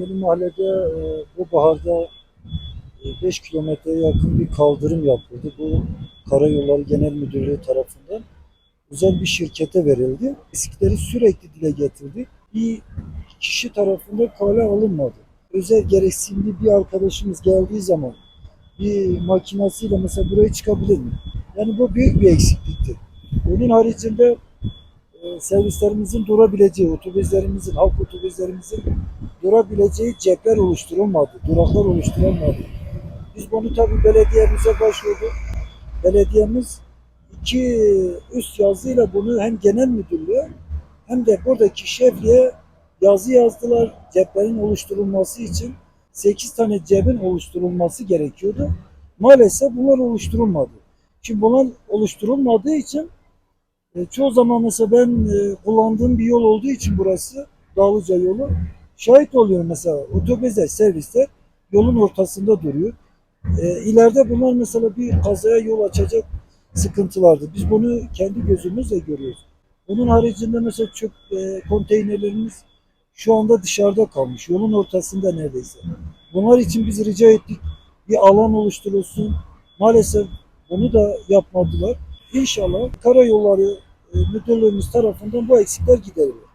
Benim mahallede e, bu baharda 5 kilometreye yakın bir kaldırım yapıldı. Bu Karayolları Genel Müdürlüğü tarafından özel bir şirkete verildi. Eksikleri sürekli dile getirdi. Bir kişi tarafından kale alınmadı. Özel gereksinimli bir arkadaşımız geldiği zaman bir makinasıyla mesela buraya çıkabilir mi? Yani bu büyük bir eksiklikti. Onun haricinde e, servislerimizin durabileceği, otobüslerimizin, halk otobüslerimizin durabileceği cepler oluşturulmadı, duraklar oluşturulmadı. Biz bunu tabii belediyemize başvurduk. Belediyemiz iki üst yazıyla bunu hem genel müdürlüğe hem de buradaki şefliğe yazı yazdılar. Ceplerin oluşturulması için 8 tane cebin oluşturulması gerekiyordu. Maalesef bunlar oluşturulmadı. Şimdi bunlar oluşturulmadığı için e, çoğu zaman mesela ben e, kullandığım bir yol olduğu için burası Dağlıca yolu şahit oluyorum mesela otobüsler, servisler yolun ortasında duruyor. E, ileride bunlar mesela bir kazaya yol açacak sıkıntılardı. Biz bunu kendi gözümüzle görüyoruz. Bunun haricinde mesela çöp e, konteynerlerimiz şu anda dışarıda kalmış. Yolun ortasında neredeyse. Bunlar için biz rica ettik. Bir alan oluşturulsun. Maalesef bunu da yapmadılar. İnşallah karayolları e, müdürlüğümüz tarafından bu eksikler giderilir.